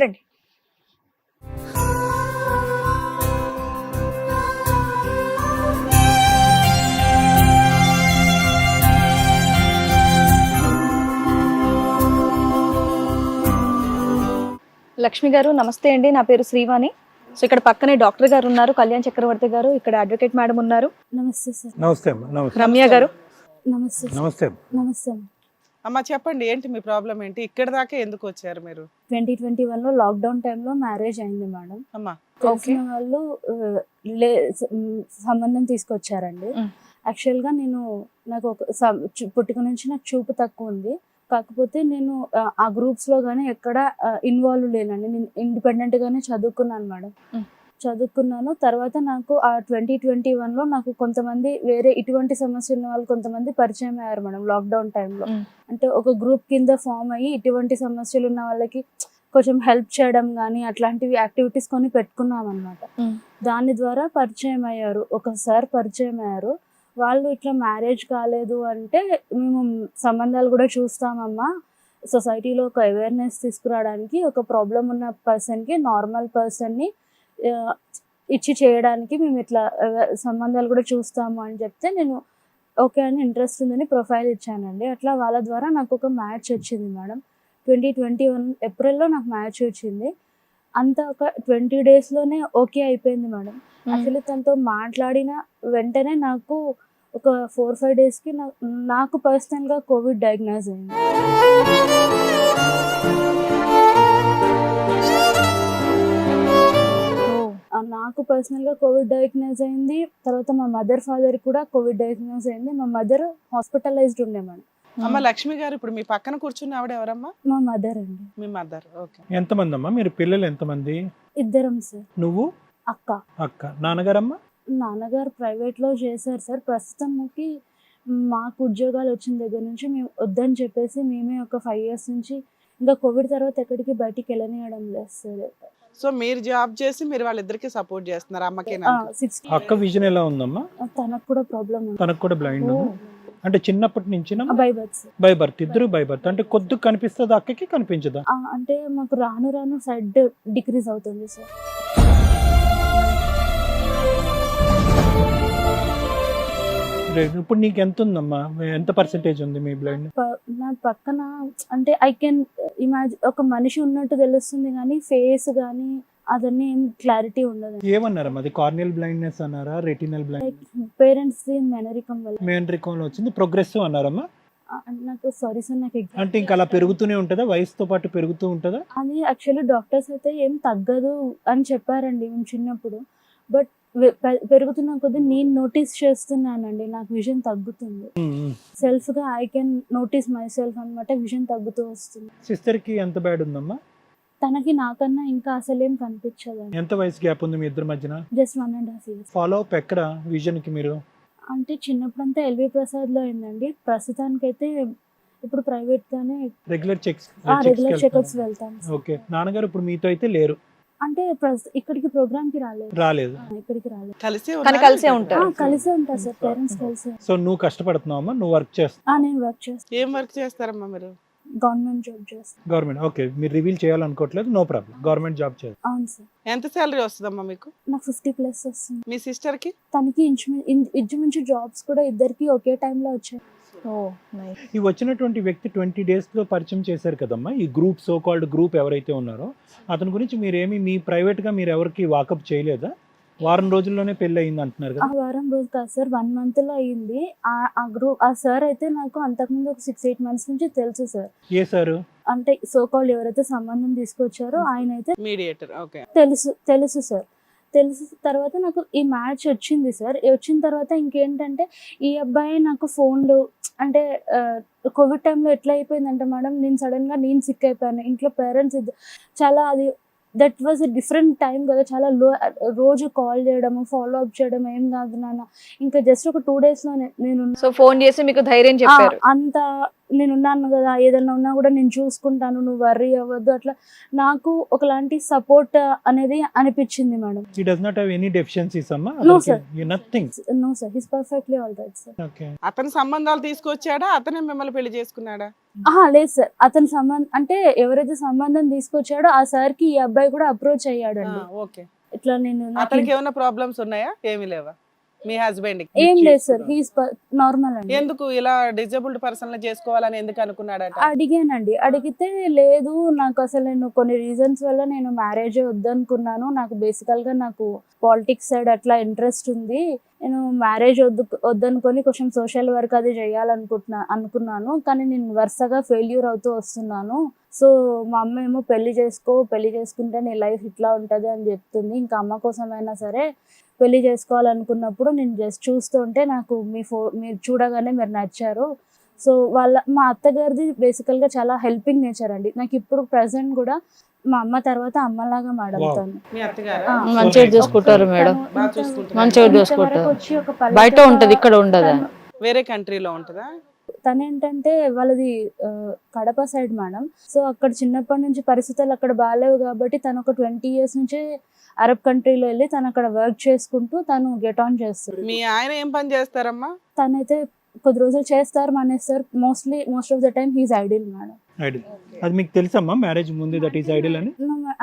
రండి. లక్ష్మి గారు నమస్తే అండి. నా పేరు శ్రీవాణి. సో ఇక్కడ పక్కనే డాక్టర్ గారు ఉన్నారు కళ్యాణ్ చక్రవర్తి గారు. ఇక్కడ అడ్వకేట్ మేడం ఉన్నారు. నమస్తే సార్. నమస్తే రమ్య గారు. నమస్తే నమస్తే. నమస్తే అమ్మా చెప్పండి ఏంటి మీ ప్రాబ్లం ఏంటి? ఇక్కడ దాకా ఎందుకు వచ్చారు మీరు? ట్వంటీ ట్వంటీ వన్లో లాక్డౌన్ టైంలో మ్యారేజ్ అయింది మేడం. అమ్మా. తెలిసిన వాళ్ళు లే సంబంధం తీసుకొచ్చారండి. యాక్చువల్గా నేను నాకు ఒక పుట్టుక నుంచి నాకు చూపు తక్కువ ఉంది. కాకపోతే నేను ఆ, గ్రూప్స్లో గానీ ఎక్కడ ఇన్వాల్వ్ లేనండి. నేను ఇండిపెండెంట్ గానే చదువుకున్నాను మేడం. చదువుకున్నాను. తర్వాత నాకు ఆ ట్వంటీ ట్వంటీ వన్లో నాకు కొంతమంది వేరే ఇటువంటి సమస్య ఉన్న వాళ్ళు కొంతమంది పరిచయం అయ్యారు మేడం లాక్డౌన్ టైంలో. అంటే ఒక గ్రూప్ కింద ఫామ్ అయ్యి ఇటువంటి సమస్యలు ఉన్న వాళ్ళకి కొంచెం హెల్ప్ చేయడం కానీ అట్లాంటివి యాక్టివిటీస్ కొని పెట్టుకున్నాం అనమాట. దాని ద్వారా పరిచయం అయ్యారు. ఒకసారి పరిచయం అయ్యారు. వాళ్ళు ఇట్లా మ్యారేజ్ కాలేదు అంటే మేము సంబంధాలు కూడా చూస్తామమ్మా. సొసైటీలో ఒక అవేర్నెస్ తీసుకురావడానికి ఒక ప్రాబ్లం ఉన్న పర్సన్కి నార్మల్ పర్సన్ని ఇచ్చి చేయడానికి మేము ఇట్లా సంబంధాలు కూడా చూస్తాము అని చెప్తే నేను ఓకే అని ఇంట్రెస్ట్ ఉందని ప్రొఫైల్ ఇచ్చానండి. అట్లా వాళ్ళ ద్వారా నాకు ఒక మ్యాచ్ వచ్చింది మేడం. ట్వంటీ ట్వంటీ వన్ ఏప్రిల్లో నాకు మ్యాచ్ వచ్చింది. అంత ఒక ట్వంటీ డేస్లోనే ఓకే అయిపోయింది మేడం. యాక్చువల్లీ తనతో మాట్లాడిన వెంటనే నాకు ఒక ఫోర్ ఫైవ్ డేస్కి నాకు పర్సనల్గా కోవిడ్ డయాగ్నోజ్ అయింది. నాకు పర్సనల్గా కోవిడ్ డయాగ్నోజ్ అయింది. తర్వాత మా మదర్ ఫాదర్ కూడా కోవిడ్ డయాగ్నోజ్ అయింది. మా మదర్ హాస్పిటలైజ్డ్ ఉండే మేడం. అమ్మ లక్ష్మి గారు ఇప్పుడు మీ పక్కన కూర్చున్న ఆవిడ ఎవరమ్మా? మా మదర్ అండి. మీ మదర్ ఓకే. ఎంతమంది అమ్మా మీరు పిల్లలు ఎంతమంది? ఇద్దరం సార్. నువ్వు? అక్క. అక్క. నాన్నగారమ్మా? నాన్నగారు ప్రైవేట్లో చేశారు సార్. ప్రస్తుతంకి మాకు ఉద్యోగాలు వచ్చిన దగ్గర నుంచి మేము వద్దని చెప్పేసి మేమే ఒక ఫైవ్ ఇయర్స్ నుంచి ఇంకా కోవిడ్ తర్వాత ఎక్కడికి బయటికి వెళ్ళనియడం లేదు సార్. సో మీరు జాబ్ చేసి మీరు వాళ్ళిద్దరికి సపోర్ట్ చేస్తున్నారు అమ్మకి సిక్స్ అక్క విజన్ ఎలా ఉందమ్మా? తనకు కూడా ప్రాబ్లం ఉంది. తనకు కూడా బ్లైండ్ అంటే చిన్నప్పటి నుంచి by birth sir by birth ఇద్దరు బై బర్త్ అంటే కొద్ది కనిపిస్తుంది అక్కకి కనిపించదా? అంటే మాకు రాను రాను సైడ్ డిక్రీజ్ అవుతుంది సార్ రేపు ఇప్పుడు నీకు ఎంత ఉందమ్మా ఎంత పర్సెంటేజ్ ఉంది మీ బ్లైండ్? నా పక్కన అంటే ఐ కెన్ ఇమాజిన్ ఒక మనిషి ఉన్నట్టు తెలుస్తుంది కానీ ఫేస్ కానీ అదన్నీ ఏం క్లారిటీ ఉండదు. ఏమన్నారమ్మా? అది కార్నియల్ బ్లైండ్నెస్ అన్నారా? రెటినల్ బ్లైండ్ పేరెంట్స్ మెనరికం వల్ల. మేనరికంలో వచ్చింది. ప్రోగ్రెసివ్ అన్నారమ్మా? నాకు సారీ సార్ నాకు అంటే ఇంకా అలా పెరుగుతూనే ఉంటుందా? వయసుతో పాటు పెరుగుతూ ఉంటుందా? అది యాక్చువల్లీ డాక్టర్స్ అయితే ఏం తగ్గదు అని చెప్పారండి మేము చిన్నప్పుడు. బట్ పెరుగుతున్న కొద్దీ నేను నోటీస్ చేస్తున్నానండి. నాకు విజన్ తగ్గుతుంది. సెల్ఫ్గా I can notice my self అనమాట విజన్ తగ్గుతూ వస్తుంది. సిస్టర్కి ఎంత బ్యాడ్ ఉందమ్మా? తనకి నాకన్నా ఇంకా అసలేం కనిపించదండి. ఎంత వయసు గ్యాప్ ఉంది మీ ఇద్దరి మధ్యన? Just one and half years. Follow up ఎక్కడ విజన్కి మీరు? అంటే చిన్నప్పుడంతా ఎల్వి ప్రసాద్లో అయిందండి. ప్రస్తుతానికైతే ఇప్పుడు ప్రైవేట్ గానే రెగ్యులర్ చెక్స్ రెగ్యులర్ చెకప్స్ వెళ్తాను. ఓకే. నాన్నగారు ఇప్పుడు మీతో అయితే లేరు. అంటే ప్రస్- ఇక్కడికి ప్రోగ్రామ్కి రాలేదు. రాలేదు ఇక్కడికి రాలేదు. కలిసి కానీ? కలిసే ఆ, ఉంటారు. కలిసే ఉంటారు సార్ పేరెంట్స్ కలిసే సో నువ్వు కష్టపడుతున్నావమ్మా నువ్వు వర్క్ చేస్తావు ఆ, నేను వర్క్ చేస్తాను ఏం వర్క్ చేస్తారమ్మా మీరు? గవర్నమెంట్ జాబ్ చేస్తాను గవర్నమెంట్ ఓకే. మీరు రివీల్ చేయాలనుకోవట్లేదు నో ప్రాబ్లం. గవర్నమెంట్ జాబ్ చేస్తాను అవును సార్. ఎంత శాలరీ వస్తుందమ్మా మీకు? నాకు ఫిఫ్టీ ప్లస్ వస్తుంది. మీ సిస్టర్కి తనకి ఇంచు ఇంచుమించు జాబ్స్ కూడా ఇద్దరికి ఒకే టైంలో వచ్చాయి. ఓ నైస్ ఈ వచ్చినటువంటి వ్యక్తి ట్వంటీ డేస్లో పరిచయం చేశారు కదమ్మా. ఈ గ్రూప్ సో కాల్డ్ గ్రూప్ ఎవరైతే ఉన్నారో అతని గురించి మీరేమి మీ ప్రైవేట్గా మీరు ఎవరికి వాకప్ చేయలేదా? వారం రోజుల్లోనే పెళ్ళి అయింది అంటున్నారు ఆ కదా వారం రోజు కాదు సార్ వన్ మంత్లో అయింది. ఆ ఆ గ్రూప్ ఆ సార్ అయితే నాకు అంతకుముందు ఒక సిక్స్ ఎయిట్ మంత్స్ నుంచి తెలుసు సార్. ఏ సారు? అంటే సో కాల్ ఎవరైతే సంబంధం తీసుకొచ్చారో ఆయన అయితే మీడియేటర్ ఓకే తెలుసు తెలుసు సార్. తెలుసు తర్వాత నాకు ఈ మ్యాచ్ వచ్చింది సార్. వచ్చిన తర్వాత ఇంకేంటంటే ఈ అబ్బాయి నాకు ఫోన్లు అంటే కోవిడ్ టైంలో ఎట్లా అయిపోయిందంటే మేడం నేను సడన్గా నేను సిక్ అయిపోయాను. ఇంట్లో పేరెంట్స్ చాలా అది that was a different time కదా. చాలా లో రోజు కాల్ చేయడము ఫాలో అప్ చేయడం ఏం కాదు నాన్న. ఇంకా జస్ట్ ఒక టూ డేస్లోనే నేను సో ఫోన్ చేసి మీకు ధైర్యం చెప్పారు. అంత నేను ఉన్నాను కదా ఏదన్నా ఉన్నా కూడా నేను చూసుకుంటాను నువ్వు వర్రీ అవ్వద్దు అట్లా. నాకు ఒకలాంటి సపోర్ట్ అనేది అనిపించింది madam. He does not have any deficiencies అమ్మా? No, sir. Nothing no sir he's perfectly all sir okay అతని సంబంధాలు తీసుకొచ్చాడా? అతనే మిమ్మల్ని పెళ్ళి చేసుకున్నాడా? ఆహా లేదు సార్ అతని సంబంధం అంటే ఎవరైతే సంబంధం తీసుకొచ్చాడో ఆ సార్కి ఈ అబ్బాయి కూడా అప్రోచ్ అయ్యాడండి. ఓకే. ఇట్లా నేను నాకు అతనికి ఏమైనా ప్రాబ్లమ్స్ ఉన్నాయా? ఏమీ లేవా? మీ హస్బెండ్ ఏం లేదు సార్ హీస్ నార్మల్ అండి. ఎందుకు ఇలా డిజేబుల్డ్ పర్సన్ చేసుకోవాలని ఎందుకు అనుకున్నాడట? అడిగానండి. అడిగితే లేదు నాకు అసలు నేను కొన్ని రీజన్స్ వల్ల నేను మ్యారేజ్ వద్దనుకున్నాను. నాకు బేసికల్గా నాకు పాలిటిక్స్ సైడ్ అట్లా ఇంట్రెస్ట్ ఉంది. నేను మ్యారేజ్ వద్దు వద్దనుకొని కొంచెం సోషల్ వర్క్ అది చేయాలనుకుంటున్నా అనుకున్నాను. కానీ నేను వరుసగా ఫెయిల్యూర్ అవుతూ వస్తున్నాను. సో మా అమ్మ ఏమో పెళ్ళి చేసుకో పెళ్ళి చేసుకుంటే నీ లైఫ్ ఇట్లా ఉంటుంది అని చెప్తుంది. ఇంకా అమ్మ కోసమైనా సరే పెళ్ళి చేసుకోవాలనుకున్నప్పుడు నేను జస్ట్ చూస్తుంటే నాకు మీ ఫో మీరు చూడగానే మీరు నచ్చారు. సో వాళ్ళ మా అత్తగారిది బేసికల్గా చాలా హెల్పింగ్ నేచర్ అండి. నాకు ఇప్పుడు ప్రజెంట్ కూడా మా అమ్మ తర్వాత అమ్మలాగా మాడతాను మీ అత్తగారు? ఆ. మంచిగా చూసుకుంటారు మేడం. మంచిగా చూసుకుంటారు. బయట ఉంటది ఇక్కడ ఉండదు. వేరే కంట్రీలో ఉంటుందా? తను ఏంటంటే వాళ్ళది కడప సైడ్ మేడం. సో అక్కడ చిన్నప్పటి నుంచి పరిస్థితులు అక్కడ బాగాలేవు కాబట్టి తను ఒక ట్వంటీ ఇయర్స్ నుంచే అరబ్ కంట్రీలో వెళ్ళి తను అక్కడ వర్క్ చేసుకుంటూ తను గెట్ ఆన్ చేస్తుంది మీ ఆయన ఏం పని చేస్తారమ్మా? తనైతే కొద్ది రోజులు చేస్తారు మానేస్తారు. Mostly most of the time he's ideal madam ideal అది మీకు తెలుసమ్మా? మ్యారేజ్ ముందు దట్ ఈస్ ఐడిల్ అని?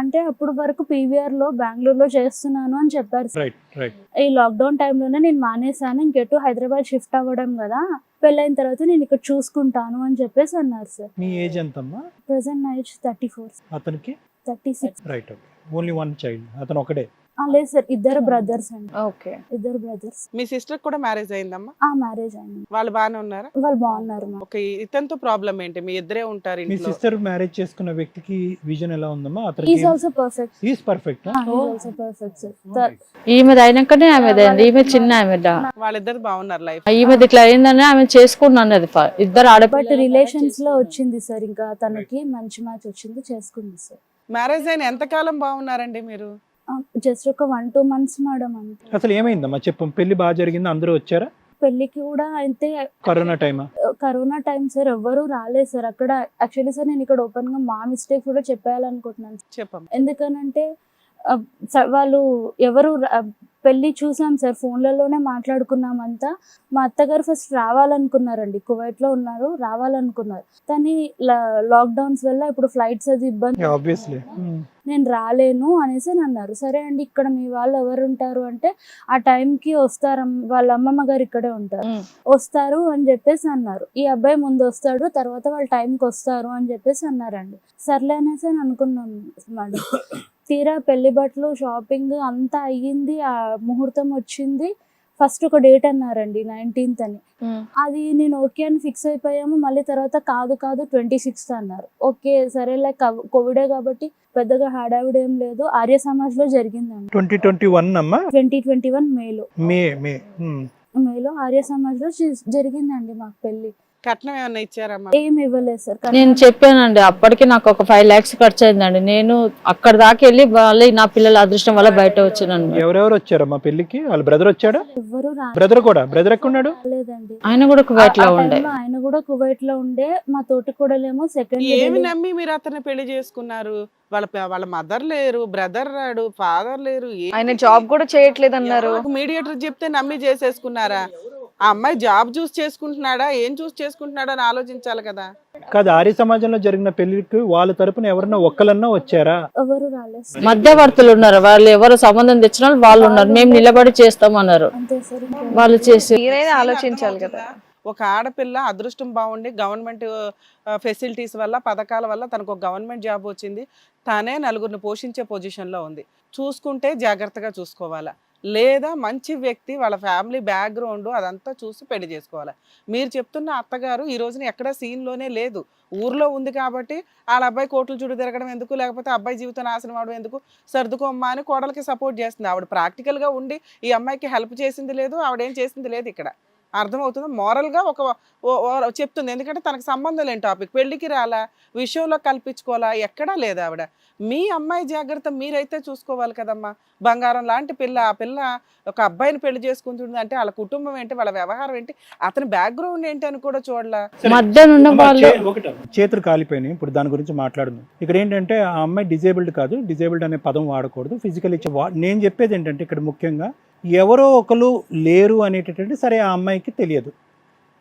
అంటే అప్పుడు వరకు పీవీఆర్లో బెంగళూరులో చేస్తున్నాను అని చెప్పారు. రైట్ రైట్ ఈ లాక్డౌన్ టైంలోనే నేను మానేశాను. ఇంకెటు హైదరాబాద్ షిఫ్ట్ అవ్వడం కదా. పెళ్ళైన తర్వాత నేను ఇక్కడ చూసుకుంటాను అని చెప్పేసి అన్నారు సార్. మీ ఏజ్ ఎంతమ్మా? ప్రజెంట్ నా ఏజ్ థర్టీ ఫోర్ అతనికి? Thirty six right okay only one child అతను ఒకడే. లేదు సార్ ఇద్దరు బ్రదర్స్ అండి. ఓకే. ఇద్దరు బ్రదర్స్. మీ సిస్టర్ కూడా మ్యారేజ్ అయిందమ్మా? ఆ మ్యారేజ్ అయింది. వాళ్ళు బాగానే ఉన్నారా? వాళ్ళు బాగున్నారు ఓకే ఇతనితో ప్రాబ్లం ఏంటి? మీ ఇద్దరే ఉంటారు మీ సిస్టర్ మ్యారేజ్ చేసుకున్న వ్యక్తికి విజన్ ఎలా ఉందమ్మా? ఈజ్ అతనికి also perfect is perfect also perfect sir ఈమెది అయినాకనే ఆమెది అయింది ఈమె చిన్న ఆమె వాళ్ళిద్దరు బాగున్నారు లైఫ్. ఈమెది ఇట్లా అయిందని ఆమె చేసుకున్నా అన్నది ఫ- ఇద్దరు బట్ ఆడపిల్ల రిలేషన్స్లో వచ్చింది సార్ ఇంకా తనకి మంచి మ్యాచ్ వచ్చింది చేసుకుంది సార్ మ్యారేజ్ అయిన ఎంతకాలం బాగున్నారండి మీరు? జస్ట్ ఒక వన్ టూ మంత్స్ మేడం అంతే. అసలు ఏమైందమ్మా? చెప్పు పెళ్ళి బాగా జరిగింది? అందరూ వచ్చారా? పెళ్ళికి కూడా అయితే కరోనా టైమా కరోనా టైం సార్ ఎవ్వరూ రాలేదు సార్ అక్కడ యాక్చువల్లీ సార్ నేను ఇక్కడ ఓపెన్గా మా మిస్టేక్ కూడా చెప్పేయాలనుకుంటున్నాను చెప్పమ్మా. ఎందుకనంటే వాళ్ళు ఎవరు పెళ్ళి చూసాం సార్ ఫోన్లలోనే మాట్లాడుకున్నాం అంతా మా అత్తగారు ఫస్ట్ రావాలనుకున్నారండి కువైట్లో ఉన్నారు రావాలనుకున్నారు. కానీ లాక్డౌన్స్ వల్ల ఇప్పుడు ఫ్లైట్స్ అది ఇబ్బంది. ఆబ్వియస్లీ నేను రాలేను అనేసి అని అన్నారు సరే అండి ఇక్కడ మీ వాళ్ళు ఎవరు ఉంటారు అంటే ఆ టైంకి వస్తారు వాళ్ళ అమ్మమ్మ గారు ఇక్కడే ఉంటారు. మ్మ్. వస్తారు అని చెప్పేసి అన్నారు. ఈ అబ్బాయి ముందు వస్తాడు తర్వాత వాళ్ళ టైంకి వస్తారు అని చెప్పేసి అన్నారండి. సర్లే అనేసి అని అనుకున్నాం మేడం. తీరా పెళ్ళి బట్టలు షాపింగ్ అంతా అయ్యింది. ఆ ముహూర్తం వచ్చింది. ఫస్ట్ ఒక డేట్ అన్నారండి నైన్టీన్త్ అని. అది నేను ఓకే అని ఫిక్స్ అయిపోయాము. మళ్ళీ తర్వాత కాదు కాదు ట్వంటీ సిక్స్త్ అన్నారు. ఓకే సరేలే కవ్- కోవిడే కాబట్టి పెద్దగా హడావిడి ఏం లేదు. ఆర్య సమాజ్లో జరిగిందండి. ట్వంటీ ట్వంటీ వన్ అమ్మా? ట్వంటీ ట్వంటీ వన్ మేలో. మే. మేలో ఆర్య సమాజ్లో జరిగిందండి మాకు పెళ్ళి కట్నం ఏమన్నా ఇచ్చారమ్మా ఇవ్వలేదు సార్ నేను చెప్పానండి అప్పటికి నాకు ఒక ఫైవ్ లాక్స్ ఖర్చు అయిందండి నేను అక్కడ దాకా వెళ్ళి మళ్ళీ నా పిల్లల అదృష్టం వల్ల బయట వచ్చినాను. ఎవరెవరు వచ్చారమ్మా పెళ్ళికి వాళ్ళ బ్రదర్ వచ్చాడా? బ్రదర్ కూడా? బ్రదర్ ఎక్కడున్నాడు? రాలేదండి. ఆయన కూడా కువైట్లో ఉండే. ఆయన కూడా కువైట్లో ఉండే మా తోటి కూడలేమో సెకండ్ ఏమి నమ్మి మీరు అతన్ని పెళ్ళి చేసుకున్నారు? వాళ్ళ వాళ్ళ మదర్ లేరు బ్రదర్ రాడు ఫాదర్ లేరు ఆయన జాబ్ కూడా చేయట్లేదు అన్నారు మీడియేటర్ చెప్తే నమ్మి చేసేసుకున్నారా? ఆ అమ్మాయి జాబ్ చూస్ చేసుకుంటున్నాడా? ఏం చూస్ చేసుకుంటున్నాడా అని ఆలోచించాలి కదా. కాదు ఆర్య సమాజంలో జరిగిన పెళ్ళికి వాళ్ళ తరపున ఎవరన్నా ఒక్కలన్నా వచ్చారా? ఎవరు రాలేదు. సార్. మధ్యవర్తులు ఉన్నారు. వాళ్ళు ఎవరు సంబంధం తెచ్చిన వాళ్ళు వాళ్ళు ఉన్నారు. మేము నిలబడి చేస్తామన్నారు అంతే సార్ ఇంకేం వాళ్ళు చేసి మీరైనా ఆలోచించాలి కదా. ఒక ఆడపిల్ల అదృష్టం బాగుండి గవర్నమెంట్ ఫెసిలిటీస్ వల్ల పథకాల వల్ల తనకు ఒక గవర్నమెంట్ జాబ్ వచ్చింది. తానే నలుగురిని పోషించే పొజిషన్లో ఉంది. చూసుకుంటే జాగ్రత్తగా చూసుకోవాలా. లేదా మంచి వ్యక్తి వాళ్ళ ఫ్యామిలీ బ్యాక్గ్రౌండ్ అదంతా చూసి పెళ్ళి చేసుకోవాలి. మీరు చెప్తున్న అత్తగారు ఈ రోజున ఎక్కడ సీన్లోనే లేదు. ఊర్లో ఉంది కాబట్టి వాళ్ళ అబ్బాయి కోట్లు చుట్టూ తిరగడం ఎందుకు? లేకపోతే అబ్బాయి జీవితం నాశనం అవడం ఎందుకు? సర్దుకోమ్మా అని కోడలకి సపోర్ట్ చేస్తుంది. ఆవిడ ప్రాక్టికల్గా ఉండి ఈ అమ్మాయికి హెల్ప్ చేసింది లేదు ఆవిడ ఏం చేసింది లేదు ఇక్కడ. అర్థమవుతుంది? మోరల్గా ఒక ఓ- చెప్తుంది. ఎందుకంటే తనకు సంబంధం లేని టాపిక్. పెళ్ళికి రాలా? విషయంలో కల్పించుకోవాలా? ఎక్కడా లేదు ఆవిడ. మీ అమ్మాయి జాగ్రత్త మీరైతే చూసుకోవాలి కదమ్మా. బంగారం లాంటి పిల్ల ఆ పిల్ల ఒక అబ్బాయిని పెళ్ళి చేసుకుంటుంది అంటే వాళ్ళ కుటుంబం ఏంటి వాళ్ళ వ్యవహారం ఏంటి అతని బ్యాక్గ్రౌండ్ ఏంటి అని కూడా చూడలా. మధ్యన ఉన్న అమ్మా, వాళ్ళు చే- ఒకటి అమ్మా. చేతులు కాలిపోయినాయి. ఇప్పుడు దాని గురించి మాట్లాడును ఇక్కడ ఏంటంటే ఆ అమ్మాయి డిజేబుల్డ్ కాదు. డిజేబుల్డ్ అనే పదం వాడకూడదు. ఫిజికల్ ఇచ్చే నేను చెప్పేది ఏంటంటే ఇక్కడ ముఖ్యంగా ఎవరో ఒకరు లేరు అనేటటువంటి సరే ఆ అమ్మాయికి తెలియదు.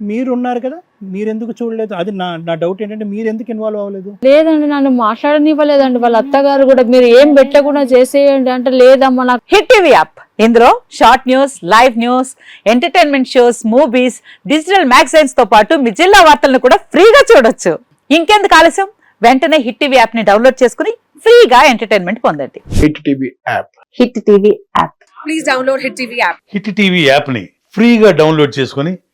మీరు ఉన్నారు కదా మీరు ఎందుకు చూడలేదు? అది నా నా డౌట్ ఏంటంటే మీరు ఎందుకు ఇన్వాల్వ్ అవ్వలేదు? లేదండి నన్ను మాట్లాడనివ్వలేదండి. వాళ్ళ అత్తగారు కూడా మీరు ఏం పెట్టకుండా చేసేయండి అంటే లేదమ్మా నాకు హిట్ టీవీ యాప్. ఇందులో short news live news entertainment shows movies digital మ్యాగజైన్స్తో పాటు మీ జిల్లా వార్తలను కూడా ఫ్రీగా చూడొచ్చు. ఇంకెందుకు ఆలస్యం? వెంటనే హిట్ టీవీ యాప్ని డౌన్లోడ్ చేసుకుని ఫ్రీగా ఎంటర్టైన్మెంట్ పొందండి. Hit TV app. Hit TV app. Hit TV యాప్ని ఫ్రీగా డౌన్లోడ్ చేసుకొని